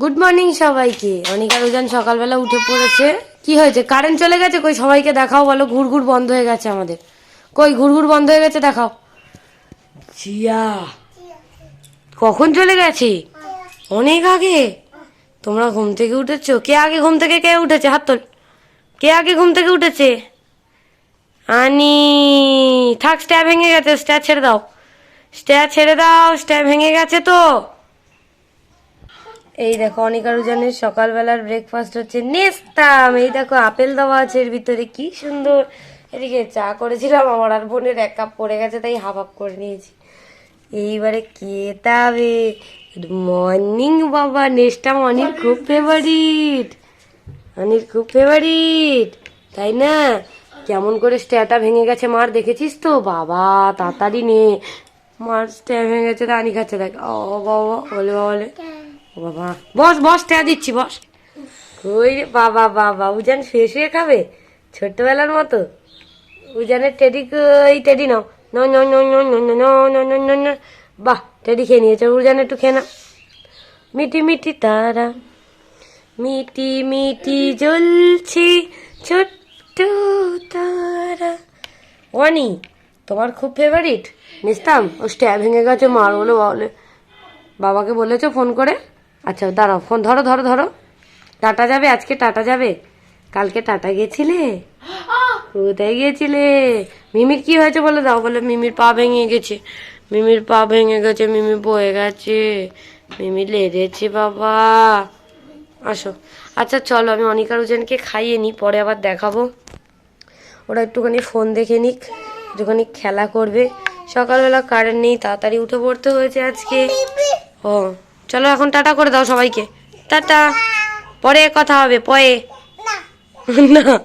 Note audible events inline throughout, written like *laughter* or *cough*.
Good morning সবাইকে। অনিকা রোজান সকালবেলা উঠে পড়েছে। কি হয়েছে? কারেন্ট চলে গেছে? কই, সবাইকে দেখাও বলো। ঘুরঘুর বন্ধ হয়ে গেছে আমাদের। কই, ঘুরঘুর বন্ধ হয়ে গেছে দেখাও। জিয়া, কখন চলে গেছে? অনেক আগে। তোমরা ঘুম থেকে উঠেছো? কে আগে ঘুম থেকে কে উঠেছে? হাত তোল। কে আগে ঘুম থেকে উঠেছে? আনি, থাক স্ট্যা ভেঙে গেছে। স্ট্যা ছেড়ে দাও। স্ট্যা ছেড়ে দাও। স্ট্যা ভেঙে গেছে তো। এই দেখো অনিকা রুজানের সকালবেলার ব্রেকফাস্ট হচ্ছে নেস্তাম এই দেখো আপেল দেওয়া আছে এর ভিতরে কি সুন্দর। এদিকে চা করেছিলাম আমার আর বোনের এক কাপ পড়ে গেছে তাই হাফ হাফ করে নিয়েছি। এইবারে কেতাবে গুড মর্নিং বাবা নেস্টাম অনির খুব ফেভারিট অনির খুব ফেভারিট তাই না? কেমন করে স্ট্যাটা ভেঙে গেছে মার দেখেছিস তো? বাবা তাড়াতাড়ি নে। মার স্ট্যা ভেঙে গেছে তা রানি খাচ্ছে দেখ। ও বাবা বলে বাবা বলে ও বাবা বস বস ট্যা দিচ্ছি বস কই বাবা বাবা উজান শুয়ে শুয়ে খাবে ছোট্টবেলার মতো উজানের টেডি কই টেডি নাও ন ন ন ন ন ন ন ন ন ন বাহ টেডি খেয়ে নিয়েছে উজান একটু খেয়ে না মিটি মিটি তারা মিটি মিটি জ্বলছে ছোট্ট তারা ওয়ানি তোমার খুব ফেভারিট নিস্তাম ও স্ট্যা ভেঙে গেছে মার বলে বলে বাবাকে বলেছ ফোন করে আচ্ছা দাঁড়াও ফোন ধরো ধরো ধরো। টাটা যাবে? আজকে টাটা যাবে? কালকে টাটা গেছিলে? কোথায় গিয়েছিলে মিমির কি হয়েছে বলে দাও বলে মিমির পা ভেঙে গেছে। মিমির পা ভেঙে গেছে মিমি বয়ে গেছে। মিমি লেগেছে বাবা। আসো। আচ্ছা চলো আমি অনিকা রুজেনকে খাইয়ে নিই পরে আবার দেখাবো। ওরা একটুখানি ফোন দেখে নিক একটুখানি খেলা করবে। সকালবেলা কারেন্ট নেই তাড়াতাড়ি উঠে পড়তে হয়েছে আজকে। ও। চলো এখন টাটা করে দাও সবাইকে। টাটা। পরে কথা হবে, পরে। না।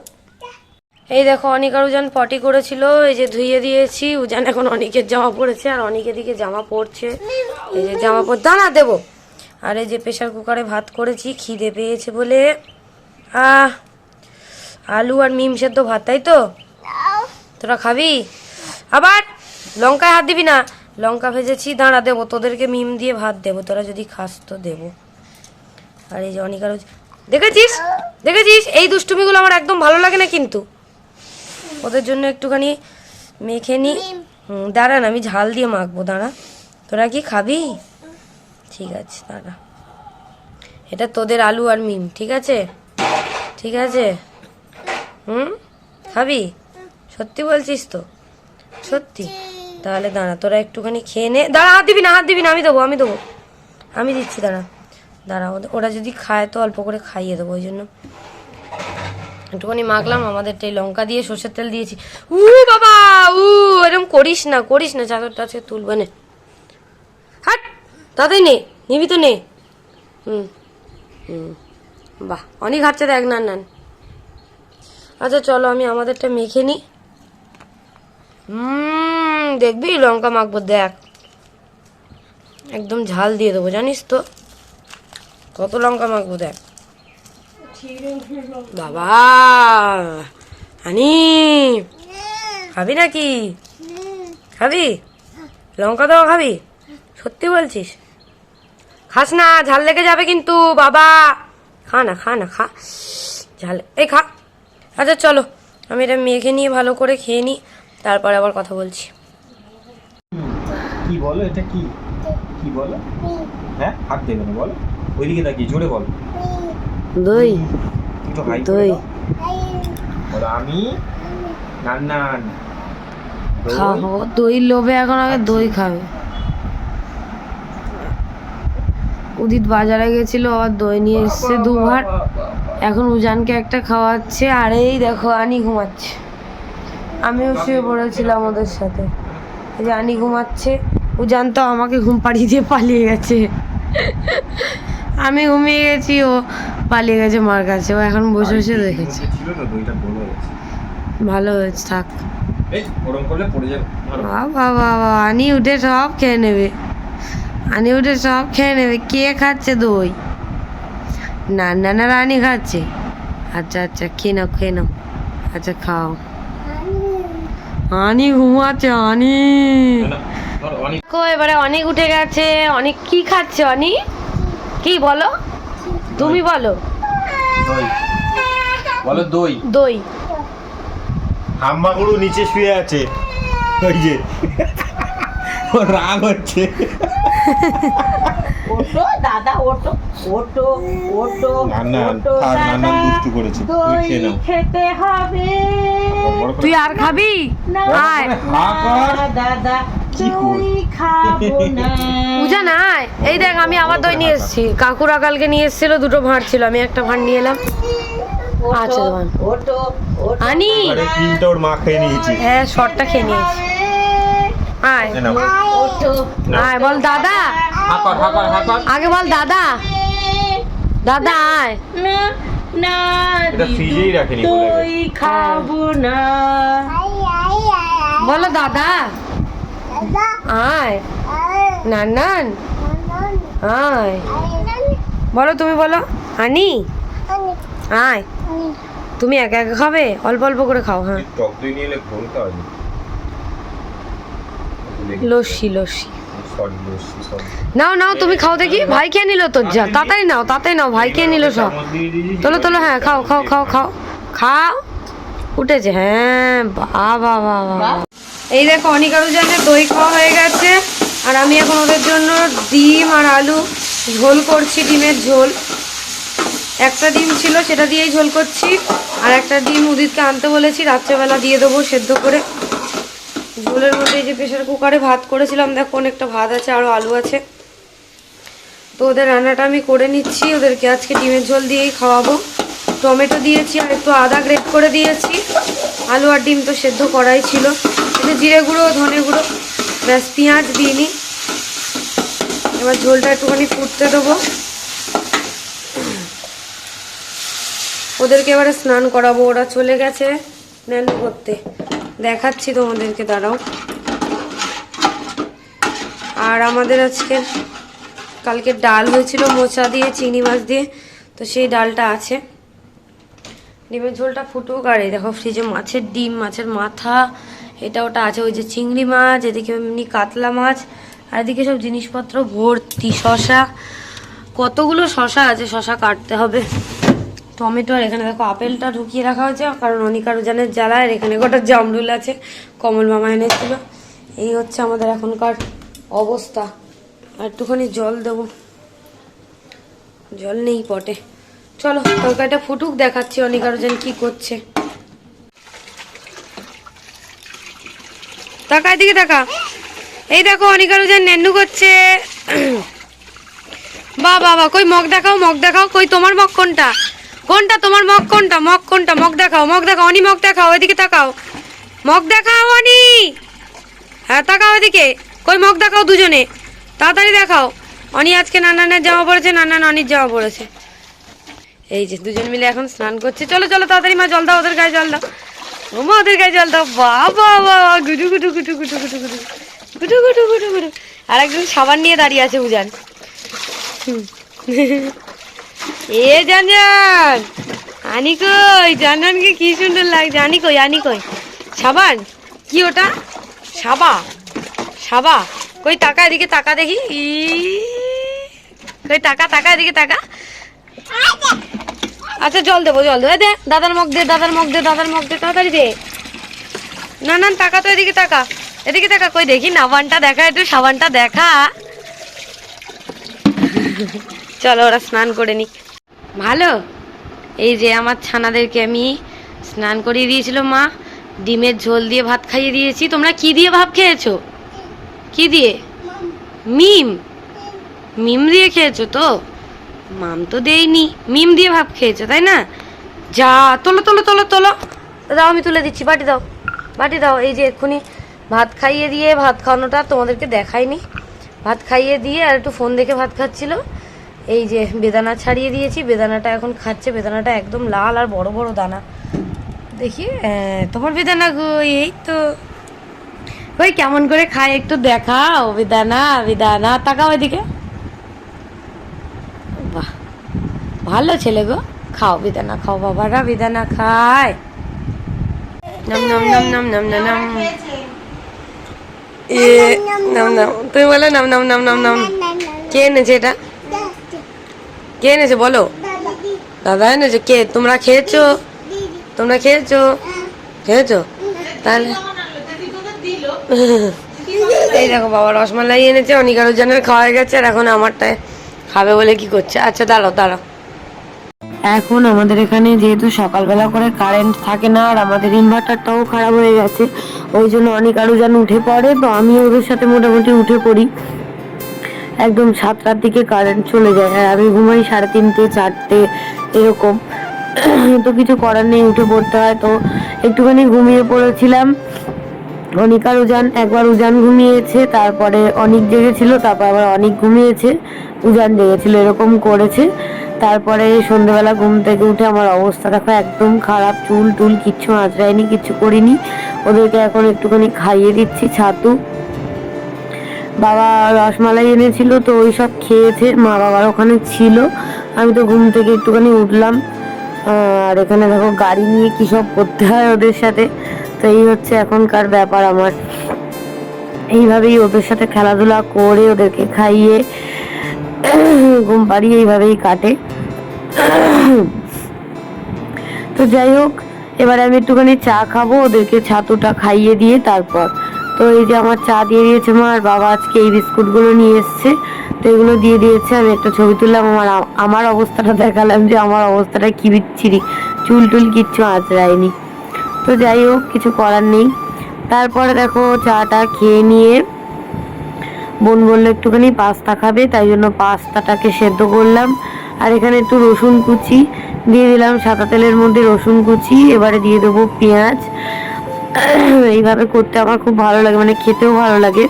এই দেখো অনিকার উজান পটি করেছিল, এই যে ধুইয়ে দিয়েছি। উজান এখন অনেকের জামা পড়েছে আর অনেকের দিকে জামা পড়ছে এই যে জামা পর দানা দেবো। আর এই যে প্রেশার কুকারে ভাত করেছি, খিদে পেয়েছে বলে। আহ, আলু আর মিম সেদ্ধ ভাত, তাই তো? তোরা খাবি? আবার লঙ্কায় হাত দিবি না। লঙ্কা ভেজেছি দাঁড়া দেবো তোদেরকে মিম দিয়ে ভাত দেবো তোরা যদি খাস তো দেবো। আর এই যে অনিকার দেখেছিস? দেখেছিস? এই দুষ্টুমিগুলো আমার একদম ভালো লাগে না কিন্তু। ওদের জন্য একটুখানি মেখে নি। দাঁড়ান আমি ঝাল দিয়ে মাখবো দাঁড়া। তোরা কি খাবি? ঠিক আছে দাঁড়া। এটা তোদের আলু আর মিম ঠিক আছে? ঠিক আছে? হুম? খাবি? সত্যি বলছিস তো? সত্যি। তাহলে দাঁড়া, তোরা একটুখানি খেয়ে নে। দাঁড়া, হাত দিবি না, হাত দিবি না, আমি দেবো আমি দেবো। আমি দিচ্ছি, দাঁড়া। দাঁড়া ওরা যদি খায় তো অল্প করে খাইয়ে দেবো, ওই জন্য। একটুখানি মাখলাম, আমাদের এই লঙ্কা দিয়ে সর্ষের তেল দিয়েছি। উ, বাবা, উ এরকম করিস না করিস না চাদরটা আছে তুলবে নে। হাট তাতেই নে, নিবি তো নে। হুম হুম, বাহ, অনেক হাঁটছে দেখ না না আচ্ছা চলো, আমি আমাদেরটা মেখে নিই হুম। দেখবি, লঙ্কা মাখবো, দেখ। একদম ঝাল দিয়ে দেবো, জানিস তো? কত লঙ্কা মাখবো, দেখ। বাবা! খাবি নাকি? খাবি? লঙ্কা দেওয়া খাবি? সত্যি বলছিস? খাস না, ঝাল লেগে যাবে কিন্তু, বাবা! খা না খা না, খা। ঝাল এই খা। আচ্ছা চলো। আমি এটা মেখে নিয়ে ভালো করে খেয়ে নিই তারপরে আবার কথা বলছি। কি বলো? এটা কি? কি বলো? হ্যাঁ? হাত দেবে না বলো। ওইদিকে তাকিয়ে জোরে বলো। দই। একটু হাই দই। বলো আমি? নান নান। খাব। দই লোভে এখন আগে দই খাবে। উদিত বাজারে গেছিল আবার দই নিয়ে এসছে দুবার এখন উজানকে একটা খাওয়াচ্ছে আর এই দেখো আনি ঘুমাচ্ছে। আমিও শুয়ে পড়েছিলাম ওদের সাথে। এই যে আনি ঘুমাচ্ছে। উজান তো আমাকে ঘুম পাড়িয়ে দিয়ে পালিয়ে গেছে। আমি ঘুমিয়ে গেছি ও পালিয়ে গেছে মার কাছে। ও এখন বসে বসে দেখেছে। ভালো হয়েছে থাক। বাবা আনি উঠে সব খেয়ে নেবে। আনি উঠে সব খেয়ে নেবে। কে খাচ্ছে দই? না না না রানি খাচ্ছে? আচ্ছা আচ্ছা খেয়ে নাও খেয়ে নাও। আচ্ছা খাও। আনি ঘুমাচ্ছে আনি। এবারে অনেক উঠে গেছে। অনেক কি খাচ্ছে অনি? কি বলো? তুমি বলো। বলো দই। দই। হাম্মাগুলো নিচে শুয়ে আছে। ওই যে। রাগ হচ্ছে। দাদা ওটো ওটো ওটো দই খেতে হবে। তুই আর খাবি? না দাদা *laughs* পূজা নাই। এই দেখ আমি আবার দই নিয়ে এসেছি। কাকুরা কালকে নিয়ে এসেছিল দুটো ভাঁড় ছিল। আমি একটা ভাঁড় নিয়ে এলাম। আচ্ছা, আনি। ক্রিমটা ওর মা খেয়ে নিয়েছি। হ্যাঁ শর্টটা খেয়ে নিয়েছি। আয়। আয় বল দাদা। আগে বল দাদা। দাদা আয়। না দই খাব না। বলো দাদা। আয়। নানান আয়। বলো তুমি বলো। আনি আয়। তুমি একা একা খাবে? অল্প অল্প করে খাও হ্যাঁ। লস্যি লস্যি। নাও নাও, তুমি খাও দেখি। ভাই খেয়ে নিল তোর যা, তাড়াতাড়ি নাও তাড়াতাড়ি নাও। ভাই খেয়ে নিল সব। তোলো তোলো হ্যাঁ খাও খাও খাও খাও। খাও। উঠেছে হ্যাঁ বাবা বাবা এই দেখো অনিকারু জানের দই খাওয়া হয়ে গেছে। আর আমি এখন ওদের জন্য ডিম আর আলু ঝোল করছি, ডিমের ঝোল। একটা ডিম ছিল, সেটা দিয়েই ঝোল করছি। আর একটা ডিম উদিতকে আনতে বলেছি, রাত্রেবেলা দিয়ে দেবো সেদ্ধ করে। ঝোলের মধ্যে যে প্রেশার কুকারে ভাত করেছিলাম, দেখো অনেকটা ভাত আছে আরও আলু আছে। তো ওদের রান্নাটা আমি করে নিচ্ছি, ওদেরকে আজকে ডিমের ঝোল দিয়েই খাওয়াবো। টমেটো দিয়েছি আর একটু আদা গ্রেট করে দিয়েছি। আলু আর ডিম তো সেদ্ধ করাই ছিল। এতে জিরে গুঁড়ো, ধনে গুঁড়ো, ব্যাস, পেঁয়াজ দিইনি। এবার ঝোলটা একটুখানি ফুটতে দেবো। ওদেরকে এবারে স্নান করাবো, ওরা চলে গেছে ন্যানো করতে। দেখাচ্ছি তোমাদেরকে, দাঁড়াও। আর আমাদের আজকে, কালকে ডাল হয়েছিল, মোচা দিয়ে চিংড়ি মাছ দিয়ে, তো সেই ডালটা আছে। ডিমের ঝোলটা ফুটুক, আর এই দেখো ফ্রিজে মাছের ডিম, মাছের মাথা, এটা ওটা আছে ওই যে চিংড়ি মাছ, এদিকে এমনি কাতলা মাছ, আর এদিকে সব জিনিসপত্র, ভর্তি শশা, কতগুলো শশা আছে, শশা কাটতে হবে। টমেটো, আর এখানে দেখো আপেলটা ঢুকিয়ে রাখা হয়েছে, কারণ অনিকার উজানের জ্বালা আর এখানে গোটা জামরুল আছে, কমল মামা এনেছিল। এই হচ্ছে আমাদের এখনকার অবস্থা। আর একটুখানি জল দেবো। জল নেই পটে। চলো, তরকারিটা ফুটুক, দেখাচ্ছি অনিকার উজান কি করছে। তাকা এদিকে তাকা। এই দেখো, অনিকার উজান নেন্নু করছে। বা বাবা কই মগ দেখাও মগ দেখাও, কই তোমার মগ কোনটা? কোনটা তোমার মগ কোনটা? মগ কোনটা? মগ দেখাও মগ দেখাও, অনি মগ দেখাও, এদিকে তাকাও। মগ দেখাও, অনি! হ্যাঁ তাকাও এদিকে। কই মগ দেখাও দুজনে। তাড়াতাড়ি দেখাও। অনি আজকে নানানের জামা পড়েছে নানান অনির জামা পড়েছে এই যে দুজন মিলে এখন স্নান করছে। চলো চলো, তাড়াতাড়ি মা, জল দাও, ওদের গায়ে জল দাও। ও মা, ওদের গায়ে জল দাও। বাবা বাবা গুটু গুটু গুটু গুটু গুটু গুটু গুটু গুটু গুটু গুটু আর একজন সাবান নিয়ে দাঁড়িয়ে আছে, উজান। এ, জানজান! আনি কই? জানজানকে কি সুন্দর লাগছে আনি কই আনি কই? সাবান? কি ওটা? সাবা। সাবা। কই টাকা এদিকে টাকা দেখি। কই টাকা টাকা এদিকে টাকা আচ্ছা জল দেবো জল দেবো। দে, দাদার মুখ দে, দাদার মুখ দে, দাদার মুখ দে, তাড়াতাড়ি দে। না না টাকা তো এদিকে টাকা এদিকে টাকা কই দেখি নাবানটা দেখা, একটু সাবানটা দেখা। চলো, ওরা স্নান করে নিক। ভালো? এই যে আমার ছানাদেরকে আমি স্নান করিয়ে দিয়েছিল, মা। ডিমের ঝোল দিয়ে ভাত খাইয়ে দিয়েছি। তোমরা কি দিয়ে ভাত খেয়েছো? কি দিয়ে? মিম। মিম দিয়ে খেয়েছো তো? মাম তো দেইনি মিম দিয়ে ভাত খেয়েছো, তাই না? যা, তোলো তোলো তোলো তোলো। দাও, আমি তুলে দিচ্ছি, বাটি দাও। বাটি দাও, এই যে এক্ষুনি ভাত খাইয়ে দিয়ে ভাত খাওয়ানোটা তোমাদেরকে দেখাইনি। ভাত খাইয়ে দিয়ে আর একটু ফোন দেখে ভাত খাচ্ছিল। এই যে বেদানা ছাড়িয়ে দিয়েছি, বেদানাটা এখন খাচ্ছে, বেদানাটা একদম লাল আর বড় বড় দানা। দেখি তোমার বেদানা গো এই তো। ওই কেমন করে খায় একটু দেখাও, বেদানা বেদানা, তাকাও এদিকে বাহ ভালো ছেলে গো। খাও, বেদানা খাও বাবারা, বেদানা খায়। নম নম নম নম নম নম এ, নাম নাম, তুমি বলো নাম নাম নাম নাম নাম। কে এনেছে এটা? কে এনেছে বলো? দাদা এনেছে। কে, তোমরা খেয়েছো? তোমরা খেয়েছো? খেয়েছো? তাহলে এই দেখো বাবা, রসমালাই এনেছে অনেক আরও জনের খাওয়া গেছে, আর এখন আমারটায় খাবে বলে কি করছে? আচ্ছা দাঁড়াও দাঁড়াও। এখন আমাদের এখানে যেহেতু সকালবেলা করে কারেন্ট থাকে না, আর আমাদের ইনভার্টারটাও খারাপ হয়ে গেছে, ওই জন্য অনেক আরও যেন উঠে পড়ে, তো আমি ওদের সাথে মোটামুটি উঠে পড়ি। একদম সাতটার দিকে কারেন্ট চলে যায়, আর আমি ঘুমাই সাড়ে তিনটে, চারটে, এরকম। *clears throat* তো কিছু করার নেই, উঠে পড়তে হয়, তো একটুখানি ঘুমিয়ে পড়েছিলাম। অনিক আর উজান একবার উজান ঘুমিয়েছে, তারপরে অনেক জেগেছিল, তারপর আবার অনেক ঘুমিয়েছে, উজান জেগেছিল, এরকম করেছে। তারপরে সন্ধ্যেবেলা ঘুম থেকে উঠে আমার অবস্থা দেখো একদম খারাপ, চুল টুল কিচ্ছু আঁচড়াইনি কিচ্ছু করিনি। ওদেরকে এখন একটুখানি খাইয়ে দিচ্ছি ছাতু। বাবা রসমালাই এনেছিল তো ওই সব খেয়েছে, মা বাবার ওখানে ছিল। আমি তো ঘুম থেকে একটুখানি উঠলাম। আর এখানে দেখো গাড়ি নিয়ে কী সব করতে হয় ওদের সাথে। তো এই হচ্ছে এখনকার ব্যাপার আমার। এইভাবেই ওদের সাথে খেলাধুলা করে ওদেরকে খাইয়ে ঘুম পাড়িয়ে এইভাবেই কাটে। তো যাই হোক, এবারে আমি একটুখানি চা খাব, ওদেরকে ছাতুটা খাইয়ে দিয়ে তারপর। তো এই যে আমার চা দিয়ে দিয়েছে মা, আর বাবা আজকে এই বিস্কুটগুলো নিয়ে এসছে। তো এগুলো দিয়ে দিয়েছে, আমি একটা ছবি তুললাম, আমার আমার অবস্থাটা দেখালাম যে আমার অবস্থাটা কি বিচ্ছিরি, চুল টুল কিচ্ছু আঁচড়ায়নি। তো যাই হোক, কিছু করার নেই। তারপরে দেখো, চাটা খেয়ে নিয়ে বোন বলল, একটুখানি পাস্তা খাবে, তাই জন্য পাস্তাটাকে সেদ্ধ করলাম। আর এখানে একটু রসুন কুচি দিয়ে দিলাম, সাদা তেলের মধ্যে রসুন কুচি, এবারে দিয়ে দেবো পেঁয়াজ। এইভাবে করতে আমার খুব ভালো লাগে মানে খেতেও ভালো লাগে।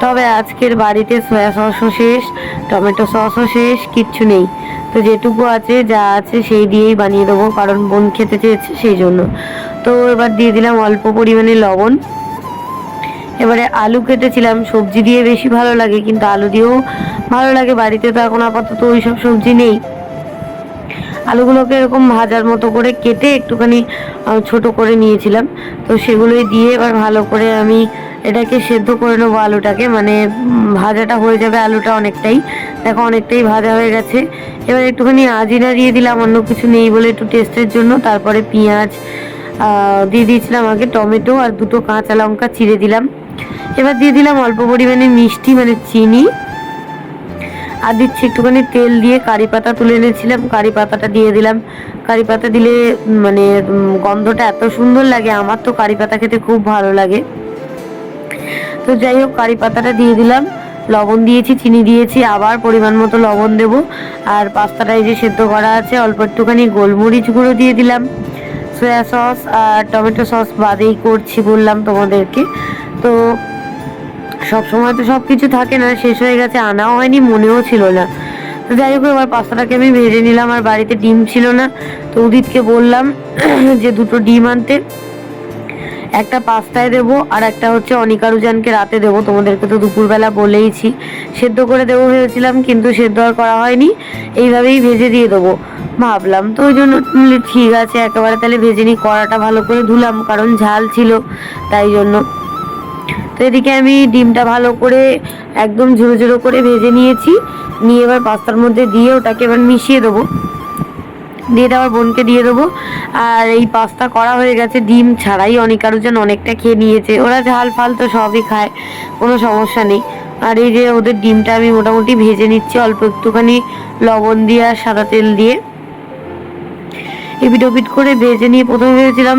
তবে আজকের বাড়িতে সয়া সসও শেষ, টমেটো সসও শেষ, কিচ্ছু নেই। তো যেটুকু আছে, যা আছে, সেই দিয়েই বানিয়ে দেবো, কারণ বোন খেতে চেয়েছে সেই জন্য। তো এবার দিয়ে দিলাম অল্প পরিমাণে লবণ। এবারে আলু কেটেছিলাম, সবজি দিয়ে বেশি ভালো লাগে, কিন্তু আলু দিয়েও ভালো লাগে, বাড়িতে তো এখন আপাতত ওই সব সবজি নেই। আলুগুলোকে এরকম ভাজার মতো করে কেটে একটুখানি ছোট করে নিয়েছিলাম। তো সেগুলোই দিয়ে এবার ভালো করে আমি এটাকে সেদ্ধ করে নেব আলুটাকে মানে ভাজাটা হয়ে যাবে আলুটা অনেকটাই। দেখো, অনেকটাই ভাজা হয়ে গেছে। এবার একটুখানি আজিনা দিয়ে দিলাম, অন্য কিছু নেই বলে একটু টেস্টের জন্য। তারপরে পেঁয়াজ দিয়ে দিয়েছিলাম আগে টমেটো আর দুটো কাঁচা লঙ্কা চিড়ে দিলাম। এবার দিয়ে দিলাম অল্প পরিমাণে মিষ্টি মানে চিনি। আর দিচ্ছি একটুখানি তেল দিয়ে কারি পাতা তুলে এনেছিলাম। কারি পাতাটা দিয়ে দিলাম। কারি পাতা দিলে মানে গন্ধটা এত সুন্দর লাগে। আমার তো কারি পাতা খেতে খুব ভালো লাগে। তো যাই হোক, কারি পাতাটা দিয়ে দিলাম। লবণ দিয়েছি, চিনি দিয়েছি। আবার পরিমাণ মতো লবণ দেব। আর পাস্তাটা এই যে সেদ্ধ করা আছে, অল্প একটুখানি গোলমরিচ গুঁড়ো দিয়ে দিলাম। সয়া সস আর টমেটো সস বাদেই করছি বললাম তোমাদেরকে। তো সব সময় তো সব কিছু থাকে না, শেষ হয়ে গেছে, আনাও হয়নি, মনেও ছিল না। তো যাই হোক, এবার পাস্তাটাকে আমি ভেজে নিলাম, আর বাড়িতে ডিম ছিল না। তো উদিতকে বললাম *clears throat* যে দুটো ডিম আনতে, একটা পাস্তায় দেবো, আর একটা হচ্ছে অনিকারুজানকে রাতে দেবো। তোমাদেরকে তো দুপুরবেলা বলেইছি, সেদ্ধ করে দেবো ভেবেছিলাম, কিন্তু সেদ্ধ আর করা হয়নি, এইভাবেই ভেজে দিয়ে দেবো। ভাবলাম তো ওই জন্য ঠিক আছে, একেবারে তাহলে ভেজে নিই, কড়াটা ভালো করে ধুলাম, কারণ ঝাল ছিল, তাই জন্য। তো এদিকে আমি ডিমটা ভালো করে একদম ঝুড়ো ঝুড়ো করে ভেজে নিয়েছি। নিয়ে এবার পাস্তার মধ্যে দিয়ে ওটাকে এবার মিশিয়ে দেবো। দিয়ে আমার বোনকে দিয়ে দেবো। আর এই পাস্তা করা হয়ে গেছে ডিম ছাড়াই। অনেক আরও যেন অনেকটা খেয়ে নিয়েছে। ওরা ঝাল ফাল তো সবই খায়, কোনো সমস্যা নেই। আর এই যে ওদের ডিমটা আমি মোটামুটি ভেজে নিচ্ছি অল্প একটুখানি লবণ দিয়ে আর সাদা তেল দিয়ে। এপিট ওপিট করে ভেজে নিয়ে প্রথমে ভেবেছিলাম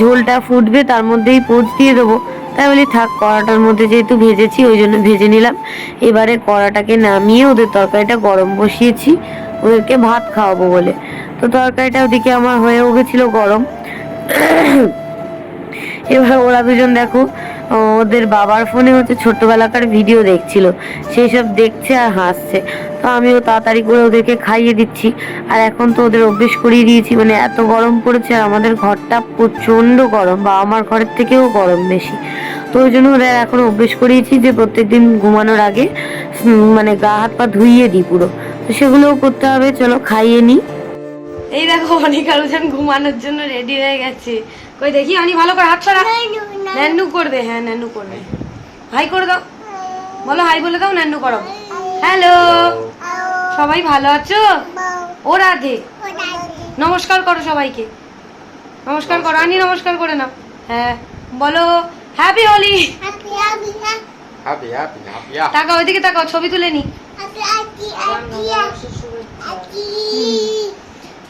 ঝোলটা ফুটবে, তার মধ্যেই পোচ দিয়ে দেবো। তাই বলি থাক, কড়াটার মধ্যে যেহেতু ভেজেছি, ওই জন্য ভেজে নিলাম। এবারে কড়াটাকে নামিয়ে ওদের তরকারিটা গরম বসিয়েছি। ওদেরকে ভাত খাওয়াবো বলে। তো তরকারিটা ওদিকে আমার হয়ে গেছিল গরম। এবার ওরা দুজন দেখো ওদের বাবার ফোনে হচ্ছে ছোট্টবেলাকার ভিডিও দেখছিল। সেই সব দেখছে আর হাসছে। তো আমিও তাড়াতাড়ি করে ওদেরকে খাইয়ে দিচ্ছি। আর এখন তো ওদের অভ্যেস করিয়ে দিয়েছি। মানে এত গরম পড়েছে আর আমাদের ঘরটা প্রচণ্ড গরম বা আমার ঘরের থেকেও গরম বেশি। তো ওই জন্য ওদের এখন অভ্যেস করিয়েছি যে প্রত্যেকদিন ঘুমানোর আগে মানে গা হাত পা ধুইয়ে দিই পুরো। তো সেগুলোও করতে হবে। চলো খাইয়ে নিই। এই দেখো অনেক আলোচন ঘুমানোর জন্য রেডি হয়ে গেছে। কই দেখি আনি ভালো করে হাত ছড়া ন্যান্নু করবে হ্যাঁ ন্যান্নু করবে। হাই করে দাও। বলো হাই বলে দাও ন্যান্নু করো। হ্যালো। সবাই ভালো আছো? ও রাধে। নমস্কার করো সবাইকে। নমস্কার করো আনি নমস্কার করে নাও। হ্যাঁ বলো happy Holi happy happy happy happy তাকাও ওইদিকে তাকাও ছবি তুলে নি।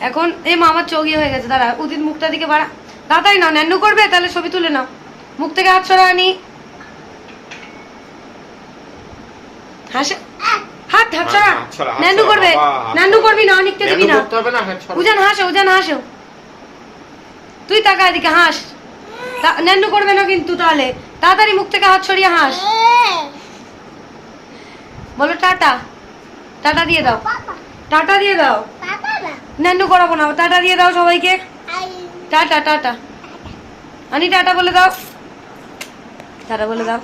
এখন এই মা আমার চোখ ইয়ে হয়ে গেছে দাঁড়া উদিত মুখটা দিকে বাড়া। তাড়াতাড়ি নাও ন্যান্নু করবে? তাহলে ছবি তুলে নাও। মুখ থেকে হাত সরা আনি। হাসে হাত হাত সরা। সরা, করবে? সরা। করবি না অনেকটা দিবি না। করতে হবে না ছড়া। উজান হাসো উজান হাসো। তুই তাকা এদিকে হাস। ন্যান্নু করবে না কিন্তু তাহলে। তাড়াতাড়ি মুখ থেকে হাত সরিয়ে হাস। বলো টাটা। টাটা দিয়ে দাও। টাটা দিয়ে দাও। ন্যান্নু করাবো না টাটা দিয়ে দাও সবাইকে। Tata tata. আনি টাটা বলে দাও। টাটা বলে দাও।